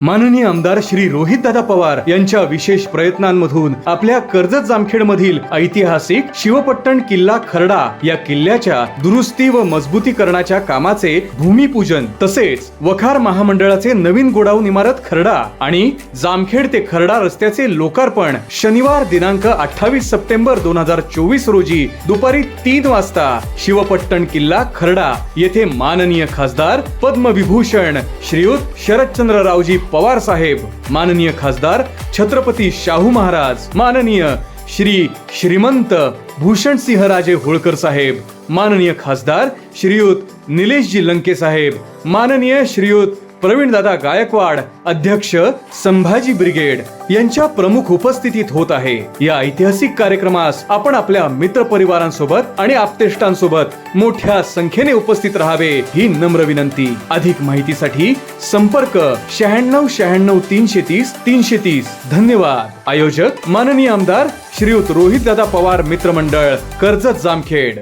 माननीय आमदार श्री रोहित दादा पवार यांच्या विशेष प्रयत्नांमधून आपल्या कर्जत जामखेड मधील ऐतिहासिक शिवपट्टण किल्ला खरडा या किल्ल्याच्या दुरुस्ती व मजबूतीकरणाच्या कामाचे भूमिपूजन तसेच वखार महामंडळाचे नवीन गोडाऊन इमारत खरडा आणि जामखेड ते खरडा रस्त्याचे लोकार्पण शनिवार दिनांक अठ्ठावीस सप्टेंबर दोन हजार चोवीस रोजी दुपारी तीन वाजता शिवपट्टण किल्ला खरडा येथे माननीय खासदार पद्मविभूषण श्रीयुत शरदचंद्ररावजी पवार साहेब माननीय खासदार छत्रपती शाहू महाराज माननीय श्री श्रीमंत भूषण सिंहराजे होळकर साहेब माननीय खासदार श्रीयुत निलेशजी लंके साहेब माननीय श्रीयुत प्रवीणदादा गायकवाड अध्यक्ष संभाजी ब्रिगेड यांच्या प्रमुख उपस्थितीत होत आहे. या ऐतिहासिक कार्यक्रमास आपण आपल्या मित्र परिवारांसोबत आणि आपतेष्टांसोबत मोठ्या संख्येने उपस्थित राहावे ही नम्र विनंती. अधिक माहितीसाठी संपर्क शहाण्णव शहाण्णव तीनशे तीस तीनशे तीस. धन्यवाद. आयोजक माननीय आमदार श्रीयुत रोहितदादा पवार मित्रमंडळ कर्जत जामखेड.